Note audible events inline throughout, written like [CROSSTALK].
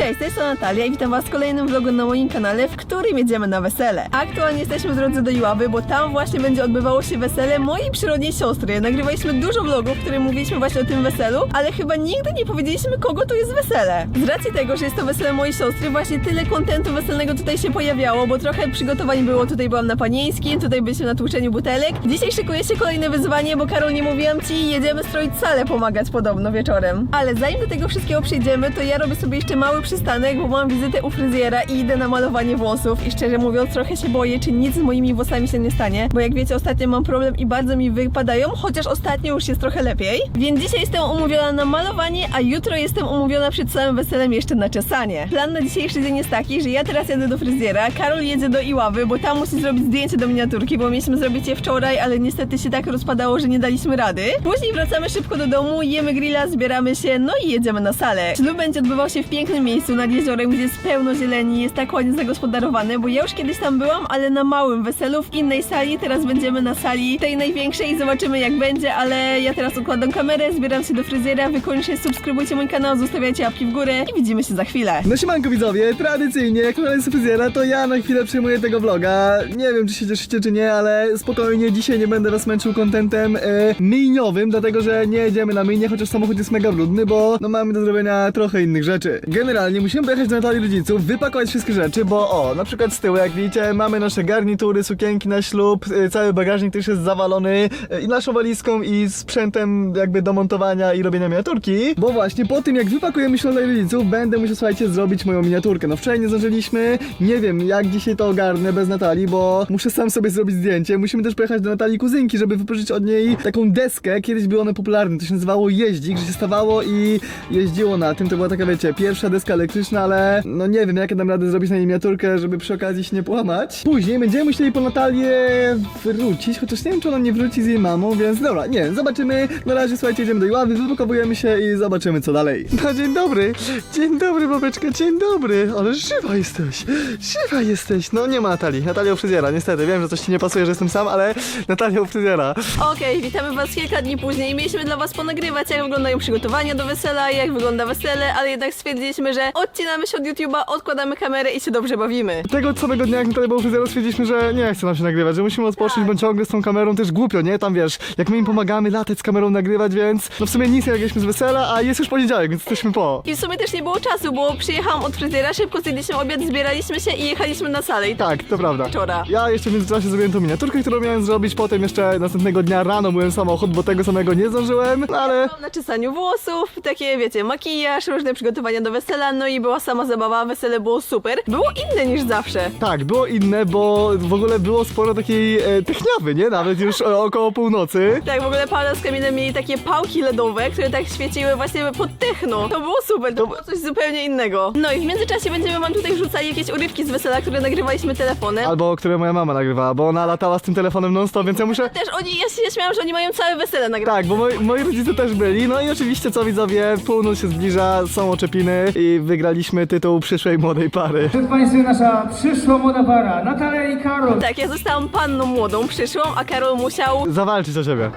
Cześć, to jest Natalia i witam was w kolejnym vlogu na moim kanale, w którym jedziemy na wesele. Aktualnie jesteśmy w drodze do Iławy, bo tam właśnie będzie odbywało się wesele mojej przyrodniej siostry. Nagrywaliśmy dużo vlogów, w których mówiliśmy właśnie o tym weselu, ale chyba nigdy nie powiedzieliśmy, kogo to jest wesele. Z racji tego, że jest to wesele mojej siostry, właśnie tyle kontentu weselnego tutaj się pojawiało, bo trochę przygotowań było. Tutaj byłam na panieńskim, tutaj byliśmy na tłuczeniu butelek. Dzisiaj szykuje się kolejne wyzwanie, bo Karol, nie mówiłam ci, jedziemy stroić salę pomagać podobno wieczorem. Ale zanim do tego wszystkiego przejdziemy, to ja robię sobie jeszcze mały przystanek, bo mam wizytę u fryzjera i idę na malowanie włosów. I szczerze mówiąc, trochę się boję, czy nic z moimi włosami się nie stanie, bo jak wiecie, ostatnio mam problem i bardzo mi wypadają, chociaż ostatnio już jest trochę lepiej. Więc dzisiaj jestem umówiona na malowanie, a jutro jestem umówiona przed całym weselem jeszcze na czesanie. Plan na dzisiejszy dzień jest taki, że ja teraz jadę do fryzjera, Karol jedzie do Iławy, bo tam musi zrobić zdjęcie do miniaturki, bo mieliśmy zrobić je wczoraj, ale niestety się tak rozpadało, że nie daliśmy rady. Później wracamy szybko do domu, jemy grilla, zbieramy się, no i jedziemy na salę. Ślub będzie odbywał się w pięknym miejscu nad jeziorem, gdzie jest pełno zieleni, jest tak ładnie zagospodarowane, bo ja już kiedyś tam byłam, ale na małym weselu w innej sali, teraz będziemy na sali tej największej i zobaczymy jak będzie, ale ja teraz układam kamerę, zbieram się do fryzjera, wy subskrybujcie mój kanał, zostawiajcie łapki w górę i widzimy się za chwilę. No siemanko widzowie, tradycyjnie jak kolej fryzjera to ja na chwilę przyjmuję tego vloga. Nie wiem czy się cieszycie czy nie, ale spokojnie dzisiaj nie będę was męczył kontentem myjniowym, dlatego że nie jedziemy na myjnie, chociaż samochód jest mega brudny, bo no mamy do zrobienia trochę innych rzeczy. Generalnie musimy pojechać do Natalii rodziców, wypakować wszystkie rzeczy, bo o, na przykład z tyłu jak widzicie mamy nasze garnitury, sukienki na ślub, e, cały bagażnik też jest zawalony e, i naszą walizką i sprzętem jakby do montowania i robienia miniaturki, bo właśnie po tym jak wypakujemy się do rodziców będę musiał słuchajcie zrobić moją miniaturkę. No wczoraj nie zdążyliśmy, nie wiem jak dzisiaj to ogarnę bez Natalii, bo muszę sam sobie zrobić zdjęcie. Musimy też pojechać do Natalii kuzynki, żeby wypożyczyć od niej taką deskę. Kiedyś były one popularne, to się nazywało jeździk, że się stawało i jeździło na tym. To była taka wiecie, pierwsza deska elektryczna, ale no nie wiem jak ja dam radę zrobić na niej miniaturkę, żeby przy okazji się nie połamać. Później będziemy musieli po Natalię wrócić, chociaż nie wiem czy ona nie wróci z jej mamą, więc dobra, nie, zobaczymy. Na razie słuchajcie, idziemy do Iławy, wypakowujemy się i zobaczymy co dalej. No dzień dobry, dzień dobry babeczka, dzień dobry, ale żywa jesteś, żywa jesteś. No nie ma Natalii, Natalia u niestety, wiem, że coś ci nie pasuje, że jestem sam, ale Natalia u. Okej, witamy was kilka dni później. Mieliśmy dla was ponagrywać, jak wyglądają przygotowania do wesela, jak wygląda wesele, ale jednak stwierdziliśmy, że odcinamy się od YouTube'a, odkładamy kamerę i się dobrze bawimy. Tego samego dnia, jak Natalia była u fryzjera, stwierdziliśmy, że nie chce nam się nagrywać, że musimy odpocząć, Tak. bo ciągle z tą kamerą też głupio, nie? Tam wiesz, jak my im pomagamy latać z kamerą nagrywać, więc no w sumie nic nie nagraliśmy z wesela, a jest już poniedziałek, więc jesteśmy po. I w sumie też nie było czasu, bo przyjechałam od fryzjera, szybko zjedliśmy obiad, zbieraliśmy się i jechaliśmy na salę. I tak. Tak, to prawda. Wieczora. Ja jeszcze w międzyczasie zrobiłem tą miniaturkę, którą miałem zrobić, potem jeszcze następnego dnia rano byłem samochód, bo tego samego nie zdążyłem, no ale... Na czesaniu włosów, takie wiecie, makijaż, różne przygotowania do wesela, no i była sama zabawa, wesele było super. Było inne niż zawsze. Tak, było inne, bo w ogóle było sporo takiej e, techniawy, nie? Nawet już e, około północy. Tak, w ogóle Paweł z Kamilem mieli takie pałki LEDowe, które tak świeciły właśnie pod techno. To było super, to było coś zupełnie innego. No i w międzyczasie będziemy wam tutaj wrzucali jakieś urywki z wesela, które nagrywaliśmy telefonem. Albo które moja mama nagrywała, bo ona latała z tym telefonem non-stop, więc ja muszę... Też oni, ja się śmiałam, że oni mają całe wesele nagrywane. Tak, bo moi, moi rodzice też byli, no i oczywiście co widzowie, północ się zbliża, są oczepiny i wygraliśmy tytuł przyszłej młodej pary. Przed Państwem nasza przyszła młoda para, Natalia i Karol. Tak, ja zostałam panną młodą, przyszłą, a Karol musiał... Zawalczyć o siebie.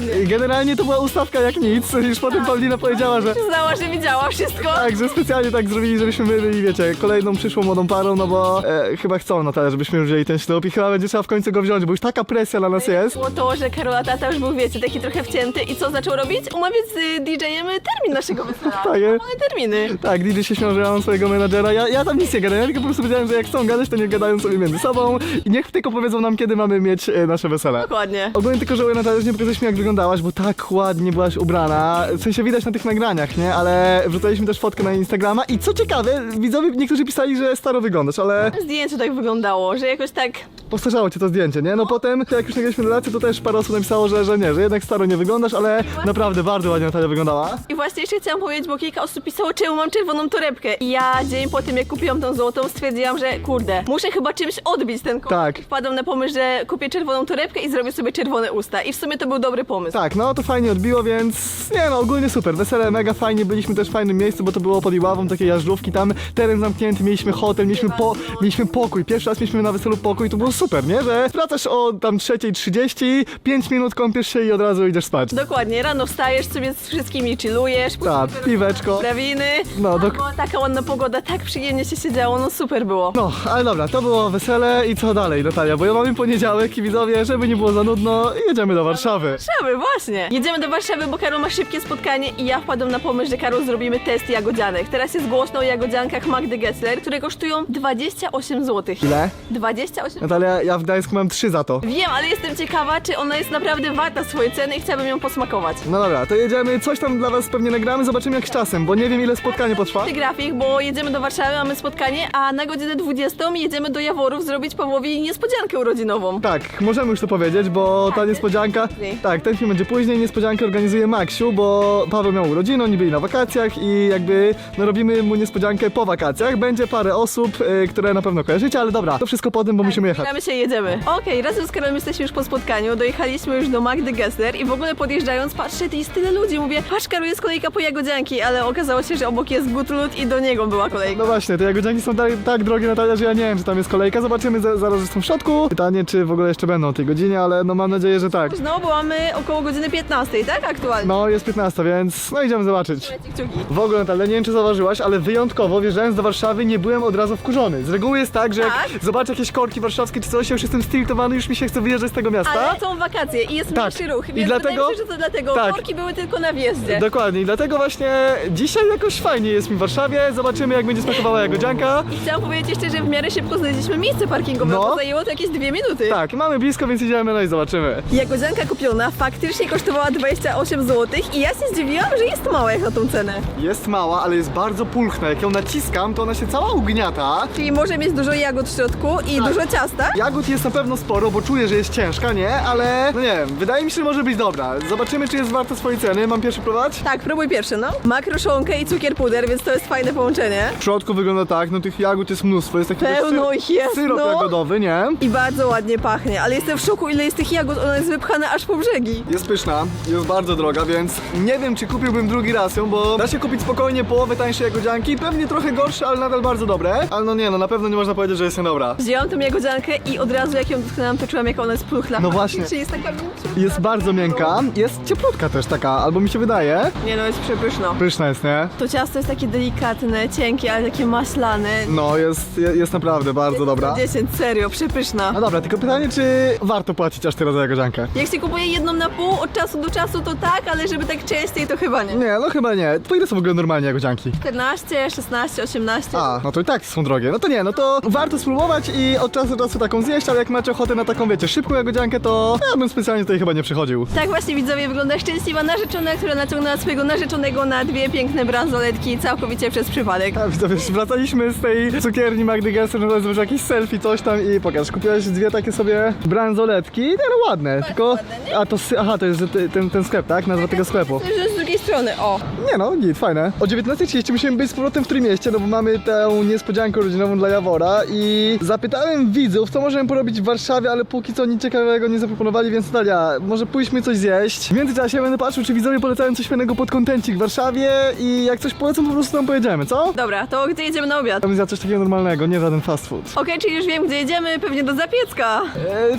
Dokładnie. Generalnie to była ustawka jak nic, już potem Paulina powiedziała, że... Przyznała, że widziała wszystko. Tak, że specjalnie tak zrobili, żebyśmy my byli, wiecie, kolejną przyszłą młodą parą, no bo e, chyba chcą na tyle, żebyśmy wzięli ten ślub i chyba będzie trzeba w końcu go wziąć, bo już taka presja na nas jest. Było to, że Karola tata już był, wiecie, taki trochę wcięty i co zaczął robić? Umawiać z y, DJ-em termin naszego wesela. Tak, je? Mamy terminy. Tak, DJ się śmiał, że ja mam swojego menadżera. Ja, ja tam nic nie gadam, ja tylko po prostu powiedziałem, że jak chcą gadać, to niech gadają sobie między sobą i niech tylko powiedzą nam, kiedy mamy mieć e, nasze wesele. Dokładnie. Ogólnie tylko żałuję Natalia, że nie pokazaliśmy jak wyglądałaś, bo tak ładnie byłaś ubrana. W sensie widać na tych nagraniach, nie? Ale wrzucaliśmy też fotkę na Instagrama i co ciekawe, widzowie niektórzy pisali, że staro wyglądasz, ale Zdjęcie tak wyglądało, że jakoś tak... postarzało cię to zdjęcie, nie? No potem, jak już nagraliśmy relację, to też parę osób napisało, że, że nie, że jednak staro nie wyglądasz, ale naprawdę bardzo ładnie Natalia wyglądała. I właśnie jeszcze chciałam powiedzieć, bo kilka osób pisało, czemu mam czerwoną torebkę. I ja dzień po tym, jak kupiłam tą złotą, stwierdziłam, że kurde, muszę chyba czymś odbić ten kolor. Tak. I Wpadłam na pomysł, że kupię czerwoną torebkę i zrobię sobie czerwone usta. I w sumie to był dobry dobry pomysł. Tak, no to fajnie odbiło, więc nie no, ogólnie super. Wesele mega fajnie, byliśmy też w fajnym miejscu, bo to było pod Iławą, takie jażdżówki tam, teren zamknięty, mieliśmy hotel, mieliśmy, po, mieliśmy pokój. Pierwszy raz mieliśmy na weselu pokój, to było super, nie? Że wracasz o tam 3.30, 5 minut kąpiesz się i od razu idziesz spać. Dokładnie, rano wstajesz, sobie z wszystkimi chillujesz, Tak, piweczko. prawiny. No, dok- Była taka ładna pogoda, tak przyjemnie się siedziało, no super było. No, ale dobra, to było wesele i co dalej, Natalia? Bo ja mamy poniedziałek i widzowie, żeby nie było za nudno, jedziemy do Warszawy. Warszawy, właśnie. Jedziemy do Warszawy, bo Karol ma szybkie spotkanie i ja wpadłam na pomysł, że Karol zrobimy test jagodzianek. Teraz jest głośno o jagodziankach Magdy Gessler, które kosztują 28 zł. Ile? 28 Natalia, ja w Gdańsku mam 3 za to. Wiem, ale jestem ciekawa, czy ona jest naprawdę warta swojej ceny i chciałabym ją posmakować. No dobra, to jedziemy, coś tam dla was pewnie nagramy, zobaczymy jak z czasem, bo nie wiem ile spotkanie potrwa. Ty grafik, bo jedziemy do Warszawy, mamy spotkanie, a na godzinę 20 jedziemy do Jaworów zrobić Pawłowi niespodziankę urodzinową. Tak, możemy już to powiedzieć, bo ta niespodzianka. Później. Tak, ten film będzie później. Niespodziankę organizuje Maksiu, bo Paweł miał urodziny, oni byli na wakacjach i jakby no robimy mu niespodziankę po wakacjach. Będzie parę osób, y, które na pewno kojarzycie, ale dobra, to wszystko potem, bo musimy jechać. Zbieramy się i jedziemy. Okej, razem z Karolem jesteśmy już po spotkaniu, dojechaliśmy już do Magdy Gessler i w ogóle podjeżdżając, patrzę, jest tyle ludzi, mówię, patrz Karol, jest kolejka po jagodzianki, ale okazało się, że obok jest Gutlud i do niego była kolejka. No właśnie, te jagodzianki są tak, tak drogie, Natalia, że ja nie wiem, czy tam jest kolejka. Zobaczymy za, zaraz, że są w środku. Pytanie, czy w ogóle jeszcze będą o tej godzinie, ale no mam nadzieję, że tak. No, bo mamy około godziny 15, tak? Aktualnie. No, jest 15, więc no idziemy zobaczyć. Trzymajcie kciuki. W ogóle, Natalia, nie wiem czy zauważyłaś, ale wyjątkowo wjeżdżając do Warszawy nie byłem od razu wkurzony. Z reguły jest tak, że jak Tak? zobaczę jakieś korki warszawskie czy coś, ja już jestem stiltowany, już mi się chce wyjeżdżać z tego miasta. Ale są wakacje i jest Tak. mniejszy ruch, I więc dlatego- wydaje mi się, że to dlatego Tak. korki były tylko na wjeździe. Dokładnie, i dlatego właśnie dzisiaj jakoś fajnie jest mi w Warszawie. Zobaczymy jak będzie smakowała jagodzianka. I chciałam powiedzieć jeszcze, że w miarę szybko znaleźliśmy miejsce parkingowe, No. bo zajęło to jakieś dwie minuty. Tak, mamy blisko, więc idziemy no i zobaczymy. Jagodzianka kupiona faktycznie kosztowała 28 zł i ja się zdziwiłam, że jest mała jak na tą cenę. Jest mała, ale jest bardzo pulchna. Jak ją naciskam, to ona się cała ugniata. Czyli może mieć dużo jagód w środku i Tak. dużo ciasta. Jagód jest na pewno sporo, bo czuję, że jest ciężka, nie? Ale no nie wiem, wydaje mi się, że może być dobra. Zobaczymy, czy jest warta swojej ceny. Mam pierwszy próbować? Tak, próbuj pierwszy, no. Ma kruszonkę i cukier puder, więc to jest fajne połączenie. W środku wygląda tak, no tych jagód jest mnóstwo, jest taki Pełno syr- ich jest, syrop no. jagodowy, nie? I bardzo ładnie pachnie, ale jestem w szoku, ile jest tych jagód, ona jest wypchana aż po brzegi. Jest pyszna, jest bardzo droga, więc nie wiem, czy kupiłbym drugi raz ją, bo da się kupić spokojnie połowę tańszej jagodzianki, pewnie trochę gorsze, ale nadal bardzo dobre. Ale no nie, no na pewno nie można powiedzieć, że jest niedobra. Wzięłam tą jagodziankę i od razu jak ją dotknęłam, to czułam jak ona jest pluchna. No właśnie. [LAUGHS] Faktycznie jest taka mięciutka. Jest bardzo miękka, jest cieplutka też taka, albo mi się wydaje. Nie no, jest przepyszna. Pyszna jest, nie? To ciasto jest takie delikatne, cienkie, ale takie maślane. No, jest, je- jest naprawdę bardzo dobra. 10, serio, przepyszna. No dobra, tylko pytanie, czy warto płacić aż tyle za jagodziankę? Jak się kupuje jedną na pół od czasu do czasu, to tak, ale żeby tak częściej, to chyba nie. Nie, no chyba nie. Po ile są w ogóle normalnie jagodzianki? 14, 16, 18. A, no to i tak są drogie. No to nie, no to warto spróbować i od czasu do czasu taką zjeść, ale jak macie ochotę na taką, wiecie, szybką jagodziankę, to ja bym specjalnie tutaj chyba nie przychodził. Tak właśnie widzowie wygląda szczęśliwa narzeczona, która naciągnęła swojego narzeczonego na dwie piękne bransoletki całkowicie przez przypadek. A widzowie, wracaliśmy z tej cukierni Magdy Gessler, no to jest jakieś selfie, coś tam i pokaż, kupiłaś dwie takie sobie bransoletki, nie no ładne, tylko... ładne, nie? A to, sy- [LAUGHS] aha, to jest ten, ten, ten sklep, tak? Nazwa tego sklepu. To jest z drugiej strony, o. Nie no, git, fajne. O 19.30 musimy być z powrotem w Trójmieście, no bo mamy tę niespodziankę rodzinową dla Jawora i zapytałem widzów, co możemy porobić w Warszawie, ale póki co nic ciekawego nie zaproponowali, więc Natalia, może pójdźmy coś zjeść. W międzyczasie będę patrzył, czy widzowie polecają coś fajnego pod kontencik w Warszawie i jak coś polecą, po prostu tam pojedziemy, co? Dobra, to gdzie jedziemy na obiad? Bym zjadł coś takiego normalnego, nie żaden fast food. Okej, czyli już wiem, gdzie jedziemy, pewnie do Zapiecka.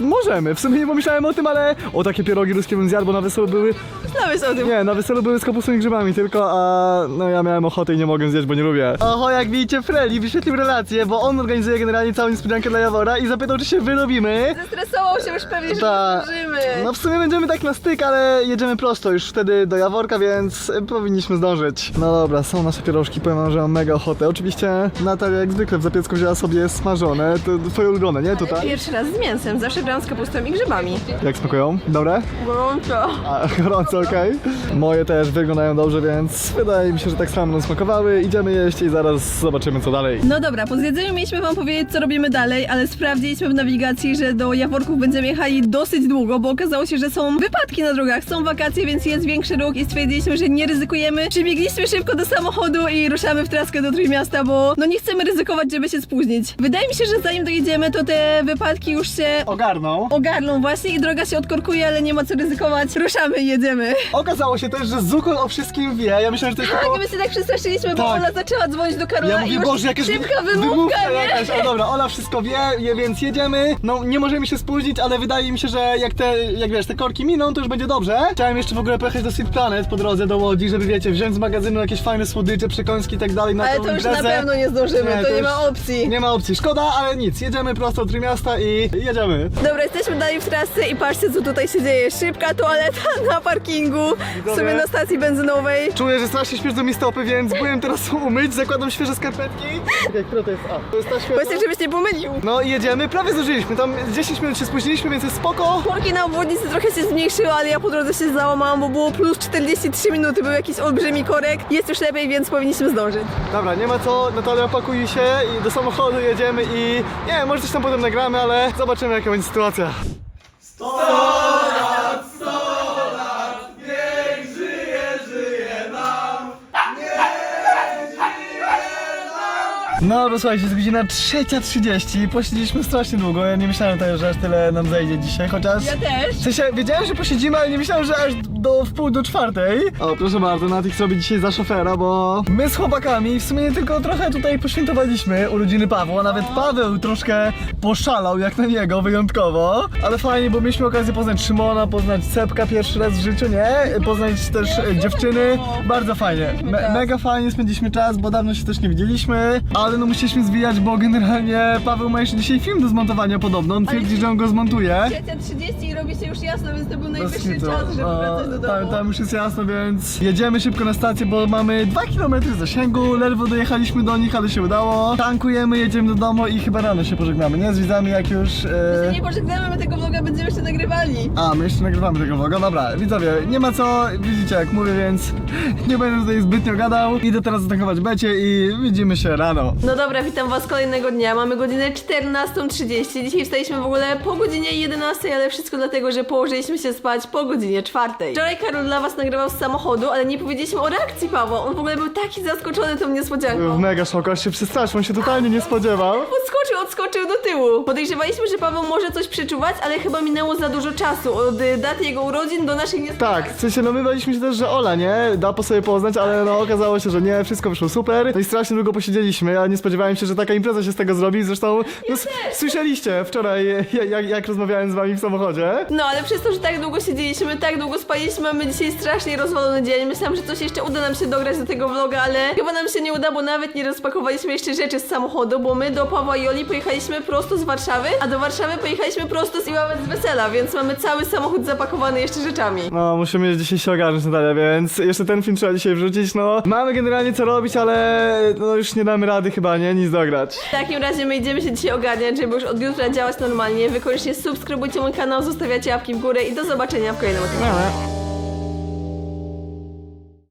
E, możemy, w sumie nie pomyślałem o tym, ale o takie pierogi ruskie bym zjadł, bo na weselu były, Znałeś o tym. nie, na weselu były z kapustą i grzybami tylko, a no ja miałem ochotę i nie mogę zjeść, bo nie lubię. Oho, jak widzicie, Freli wyświetlił relację, bo on organizuje generalnie całą niespodziankę dla Jawora i zapytał, czy się wyrobimy. Zestresował się już pewnie, że Ta- zdążymy. No w sumie będziemy tak na styk, ale jedziemy prosto już wtedy do Jaworka, więc y, powinniśmy zdążyć. No dobra, są nasze pierożki, powiem wam, że mam mega ochotę. Oczywiście Natalia jak zwykle w Zapiecku wzięła sobie smażone, to twoje ulubione, nie? Tutaj? Pierwszy raz z mięsem, zawsze brałam z kapustą i grzybami. Jak smakują? Dobre? Gorąco. A, gorąco, okej. Moje też wyglądają dobrze, więc wydaje mi się, że tak samo nam smakowały. Idziemy jeść i zaraz zobaczymy co dalej. No dobra, po zjedzeniu mieliśmy wam powiedzieć, co robimy dalej, ale sprawdziliśmy w nawigacji, że do Jaworków będziemy jechali dosyć długo, bo okazało się, że są wypadki na drogach, są wakacje, więc jest większy ruch i stwierdziliśmy, że nie ryzykujemy. Przybiegliśmy szybko do samochodu i ruszamy w traskę do Trójmiasta, bo no nie chcemy ryzykować, żeby się spóźnić. Wydaje mi się, że zanim dojedziemy, to te wypadki już się Ogarnął. ogarną właśnie i droga się odkorkuje, ale nie ma co ryzykować. Ruszamy i jedziemy. Okazało się też, że Zukol o wszystkim wie. Ja myślałem, że to jest Tak, tylko... my się tak przestraszyliśmy, bo Tak. Ola zaczęła dzwonić do Karola Ja i mówię, już Boże, jakaś szybka wy- wymówka, nie? jakaś. Ale dobra, Ola wszystko wie, je, więc jedziemy. No, nie możemy się spóźnić, ale wydaje mi się, że jak te, jak wiesz, te korki miną, to już będzie dobrze. Chciałem jeszcze w ogóle pojechać do Sweet Planet po drodze do Łodzi, żeby wiecie, wziąć z magazynu jakieś fajne słodycze, przekąski i tak dalej na Ale tą to już na imprezę. pewno nie zdążymy, to, nie już ma opcji. Nie ma opcji. Szkoda, ale nic. Jedziemy prosto od Trójmiasta i jedziemy. Dobra, jesteśmy dalej w trasce i patrzcie co tutaj się dzieje. Szybka toaleta [LAUGHS] na parkingu, w sumie na stacji benzynowej. Czuję, że strasznie śmierdzą mi stopy, więc byłem teraz umyć, zakładam świeże skarpetki. Czekaj, która to jest? A, to jest ta świeża. Właśnie, żebyś nie pomylił. No i jedziemy, prawie zdążyliśmy, tam 10 minut się spóźniliśmy, więc jest spoko. Korki na obwodnicy trochę się zmniejszyły, ale ja po drodze się załamałam, bo było plus 43 minuty, był jakiś olbrzymi korek. Jest już lepiej, więc powinniśmy zdążyć. Dobra, nie ma co, Natalia pakuj się i do samochodu jedziemy i nie wiem, może coś tam potem nagramy, ale zobaczymy jaka będzie sytuacja. No, no słuchajcie, jest godzina 3.30, posiedzieliśmy strasznie długo, ja nie myślałem też, że aż tyle nam zejdzie dzisiaj, chociaż... Ja też. W sensie, wiedziałem, że posiedzimy, ale nie myślałem, że aż do wpół do czwartej. O, proszę bardzo, Natix robi dzisiaj za szofera, bo my z chłopakami w sumie nie tylko trochę tutaj poświętowaliśmy urodziny Pawła, nawet Paweł troszkę poszalał jak na niego, wyjątkowo. Ale fajnie, bo mieliśmy okazję poznać Szymona, poznać Cepka pierwszy raz w życiu, nie? Poznać też e, dziewczyny. Bardzo fajnie. Me mega fajnie spędziliśmy czas, bo dawno się też nie widzieliśmy, ale no musieliśmy zwijać, bo generalnie Paweł ma jeszcze dzisiaj film do zmontowania podobno. On twierdzi, że on go zmontuje. 3.30 i robi się już jasno, więc to był Bez najwyższy kitu. czas, żeby wracać do tam, domu. tam już jest jasno, więc jedziemy szybko na stację, bo mamy 2 km zasięgu, ledwo dojechaliśmy do nich, ale się udało. Tankujemy, jedziemy do domu i chyba rano się pożegnamy, nie? Z widzami jak już... E... Nie pożegnamy, my tego vloga będziemy jeszcze nagrywali. A, my jeszcze nagrywamy tego vloga, dobra, widzowie, nie ma co, widzicie jak mówię, więc [LAUGHS] nie będę tutaj zbytnio gadał. Idę teraz zatankować becie i widzimy się rano. No dobra, witam was kolejnego dnia. Mamy godzinę 14.30. Dzisiaj wstaliśmy w ogóle po godzinie 11, ale wszystko dlatego, że położyliśmy się spać po godzinie 4. Wczoraj Karol dla was nagrywał z samochodu, ale nie powiedzieliśmy o reakcji Pawła. On w ogóle był taki zaskoczony tą niespodzianką. w mega szoku, aż się przestraszył, on się totalnie nie spodziewał. [LAUGHS] Podskoczył, odskoczył do tyłu. Podejrzewaliśmy, że Paweł może coś przeczuwać, ale chyba minęło za dużo czasu od y, daty jego urodzin do naszej niespodzianki. Tak, w sensie no my baliśmy się też, że Ola, nie? Da po sobie poznać, ale no okazało się, że nie, wszystko wyszło super. No i strasznie długo posiedzieliśmy, ja nie spodziewałem się, że taka impreza się z tego zrobi, zresztą no, s- słyszeliście wczoraj, [LAUGHS] jak, jak, jak rozmawiałem z wami w samochodzie. No, ale przez to, że tak długo siedzieliśmy, tak długo spaliśmy, mamy dzisiaj strasznie rozwalony dzień. Myślałam, że coś jeszcze uda nam się dograć do tego vloga, ale chyba nam się nie uda, bo nawet nie rozpakowaliśmy jeszcze rzeczy z samochodu, bo my do Pawła i Oli pojechaliśmy prosto z Warszawy, a do Warszawy pojechaliśmy prosto z Iławy z wesela, więc mamy cały samochód zapakowany jeszcze rzeczami. No, musimy dzisiaj się ogarnąć Natalia, więc jeszcze ten film trzeba dzisiaj wrzucić, no. Mamy generalnie co robić, ale no już nie damy rady chyba, nie? Nic dograć. W takim razie my idziemy się dzisiaj ogarniać, żeby już od jutra działać normalnie. Wy koniecznie subskrybujcie mój kanał, zostawiacie łapki w górę i do zobaczenia w kolejnym odcinku.